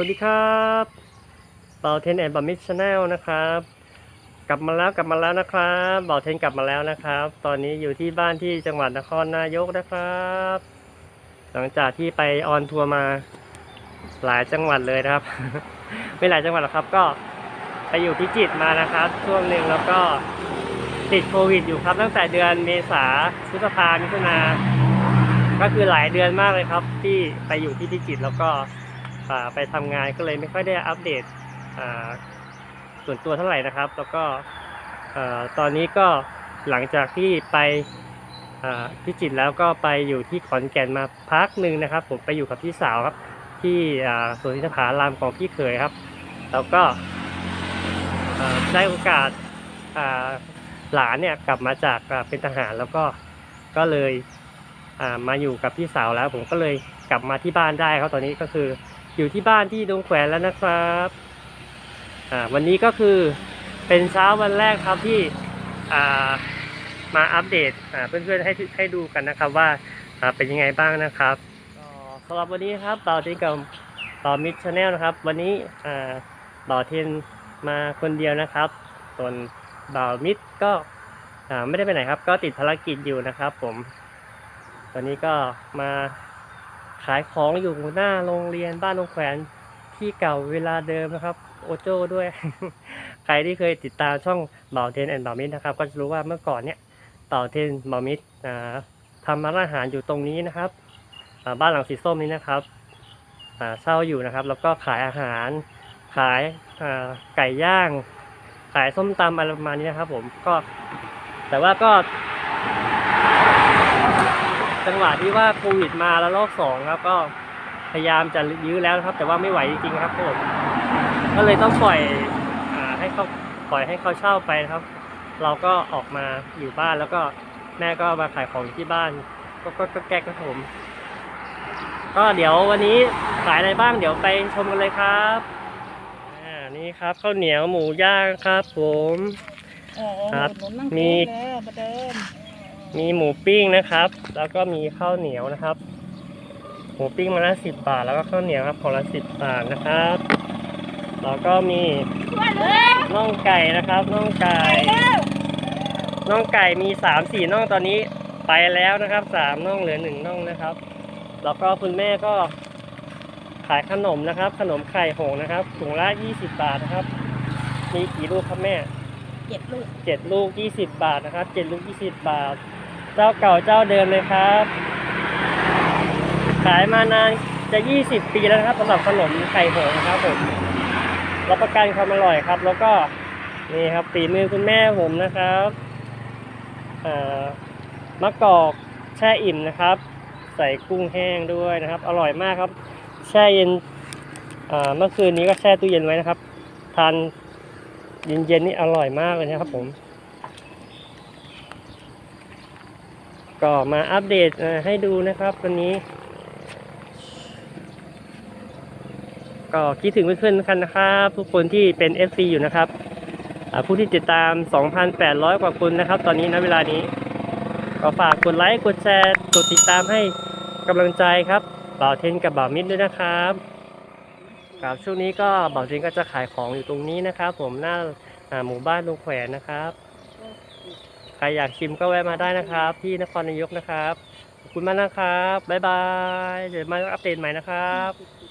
วัสดีครับเบาเทนแอนด์บอมิชชาแนลนะครับ กลับมาแล้วกลับมาแล้วนะครับเบาเทนกลับมาแล้วนะครับ ตอนนี้อยู่ที่บ้านที่จังหวัดนครนายกนะครับ หลังจากที่ไปออนทัวร์มาหลายจังหวัดเลยนะครับ ไม่หลายจังหวัดหรอกครับ ก็ไปอยู่พิจิตรมานะครับ ช่วงหนึ่งแล้วก็ติดโควิดอยู่ครับ ตั้งแต่เดือนเมษาพฤษภามิถุนาก็คือหลายเดือนมากเลยครับ ที่ไปอยู่ที่พิจิตรแล้วก็ ไปทำงานก็เลยไม่ค่อยได้อัปเดตส่วนตัวเท่าไหร่นะครับ แล้วก็ตอนนี้ก็หลังจากที่ไปพิจิตรแล้วก็ไปอยู่ที่ขอนแก่นมาพักหนึ่งนะครับ ผมไปอยู่กับพี่สาวครับ ที่สวนอินทผลามของพี่เขยครับ แล้วก็ได้โอกาสหลานเนี่ยกลับมาจากเป็นทหารแล้วก็ก็เลยมาอยู่กับพี่สาวแล้ว ผมก็เลยกลับมาที่บ้านได้ครับตอนนี้ก็คือ อยู่ที่บ้านที่ดงแขวนแล้วนะครับอ่าวันนี้ก็คือเป็นเช้าวันแรกครับที่อ่ามาอัปเดตอ่าเพื่อนๆให้ให้ดูกันนะครับว่าอ่าเป็นยังไงบ้างนะครับสำหรับวันนี้ครับต่อที่กับต่อมิดชาแนลนะครับ วันนี้อ่าต่อเทนมาคนเดียวนะครับ ส่วนบ่าวมิดก็อ่าไม่ได้ไปไหนครับ ก็ติดภารกิจอยู่นะครับ ผม ตอนนี้ก็มา ขายของอยู่หน้าโรงเรียนบ้านโรงแขวนที่เก่าเวลาเดิมนะครับ โอโจ้ด้วย ใครที่เคยติดตามช่องเบาเทนแอนด์เบามิดนะครับ ก็จะรู้ว่าเมื่อก่อนเนี่ยเบาเทนเบามิดทำร้านอาหารอยู่ตรงนี้นะครับ บ้านหลังสีส้มนี้นะครับเช่าอยู่นะครับ แล้วก็ขายอาหาร ขายไก่ย่าง ขายส้มตำอะไรประมาณนี้นะครับ ผมก็แต่ว่าก็ จังหวะที่ว่าโควิดมาแล้วรอบสองครับก็พยายามจะยื้อแล้วนะครับ แต่ว่าไม่ไหวจริงๆครับผมก็เลยต้องปล่อยอ่าให้เขาปล่อยให้เขาเช่าไปนะครับ เราก็ออกมาอยู่บ้านแล้วก็แม่ก็มาขายของอยู่ที่บ้านก็ก็ก็แก๊กครับผม ก็เดี๋ยววันนี้ขายอะไรบ้างเดี๋ยวไปชมกันเลยครับอ่านี่ครับข้าวเหนียวหมูย่างครับ ผมเออครับหนุนนั่งมี มีแล้วประเดิมมีหมูปิ้งนะครับ แล้วก็มีข้าวเหนียวนะครับ หมูปิ้งมาละสิบบาท แล้วก็ข้าวเหนียวครับของละสิบบาทนะครับแล้วก็มีน่องไก่นะครับน่องไก่น่องไก่มีสามสี่น่องตอนนี้ไปแล้วนะครับสามน่องเหลือหนึ่งน่องนะครับ แล้วก็คุณแม่ก็ขายขนมนะครับ ขนมไข่หงส์นะครับถุงละยี่สิบบาทนะครับ มีกี่ลูกครับแม่เจ็ดลูกเจ็ดลูกยี่สิบบาทนะครับเจ็ดลูกยี่สิบบาท เจ้าเก่าเจ้าเดิมเลยครับ ขายมานานจะยี่สิบปีแล้วนะครับสำหรับขนมไข่หงนะครับผมรับประกันความอร่อยครับ แล้วก็นี่ครับฝีมือคุณแม่ผมนะครับมะกอกแช่อิ่มนะครับ ใส่กุ้งแห้งด้วยนะครับ อร่อยมากครับ แช่เย็นเมื่อคืนนี้ก็แช่ตู้เย็นไว้นะครับ ทานเย็นๆนี่อร่อยมากเลยนะครับผม ก็มาอัปเดตให้ดูนะครับวันนี้ ก็คิดถึงเพื่อนๆกันนะครับ ทุกคนที่เป็น FC อยู่นะครับผู้ที่ติดตาม 2,800 กว่าคนนะครับ ตอนนี้นะเวลานี้ ก็ฝากกดไลค์กดแชร์กดติดตามให้กำลังใจครับบ่าวเทนกับบ่าวมิตรด้วยนะครับครับช่วงนี้ก็บ่าวเทนก็จะขายของอยู่ตรงนี้นะครับ ผมหน้าอ่าหมู่บ้านลุงแขวนนะครับ ใครอยากชิมก็แวะมาได้นะครับ ที่นครนายกนะครับ ขอบคุณมากนะครับ บ๊ายบาย เดี๋ยวมาอัปเดตใหม่นะครับ